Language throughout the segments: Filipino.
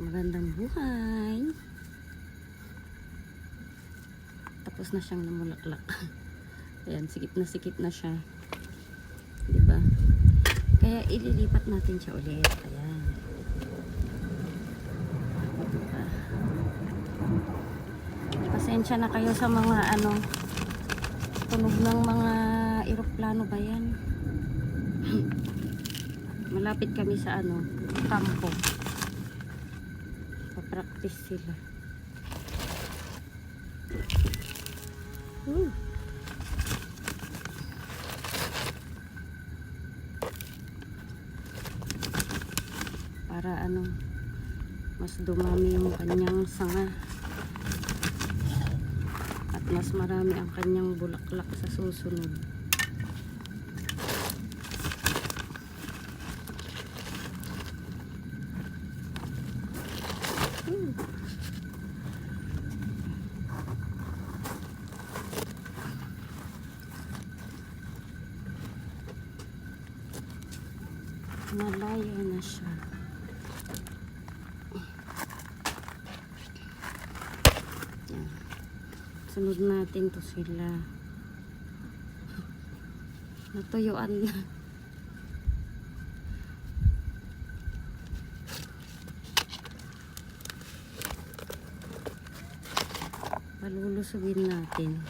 Magandang buhay. Tapos na siyang namulaklak. Ayan, sikip na sikip na siya. 'Di ba? Kaya ililipat natin siya ulit. Ayan. Diba? Pasensya na kayo sa mga ano tunog ng mga eroplano ba yan? Malapit kami sa ano, kampo. Papractice sila. Woo. Para ano, mas dumami yung kanyang sanga. At mas marami ang kanyang bulaklak sa susunod. Malayo na siya. Yan. Sunod natin to sila. Natuyuan na. Palulusugin natin.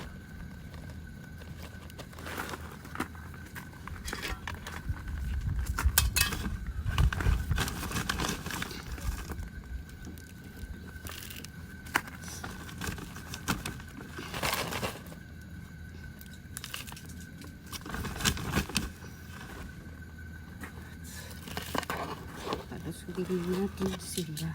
Palusugin natin sila.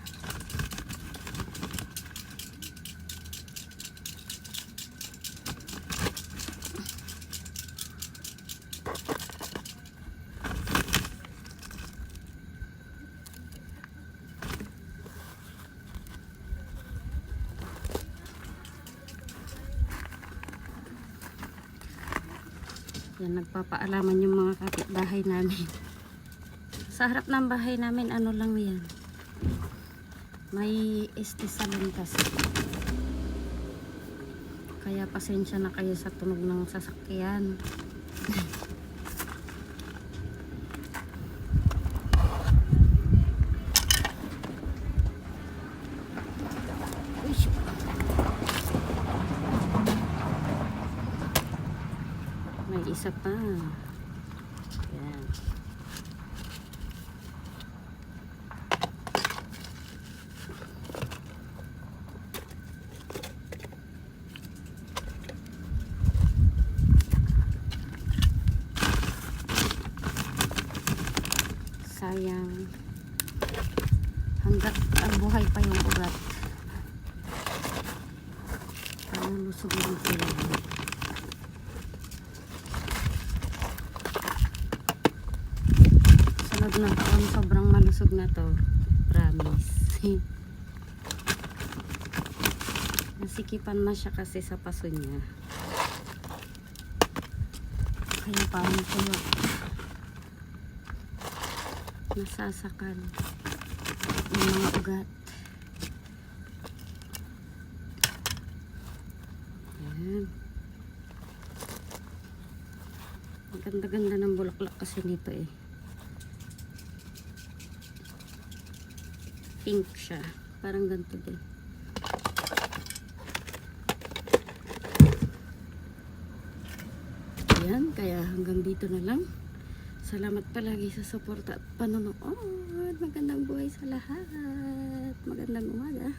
Yan, nagpapaalaman yung mga kapitbahay namin. Sa harap ng bahay namin, ano lang yan. May este kasi. Kaya pasensya na kayo sa tunog ng sasakyan. May isa pa. Yan. Sayang. Hanggat ang buhay pa yung ugat. Parang lusugin sila. sunod na taon sobrang malusog na to promise nasikipan na siya kasi sa paso niya kaya parang tuwa nasasakal yung mga ugat yan ang ganda-ganda ng bulaklak kasi nito eh pink siya. Parang ganito din. Ayan, kaya hanggang dito na lang. Salamat palagi sa suporta at panonood. Magandang buhay sa lahat. Magandang umaga.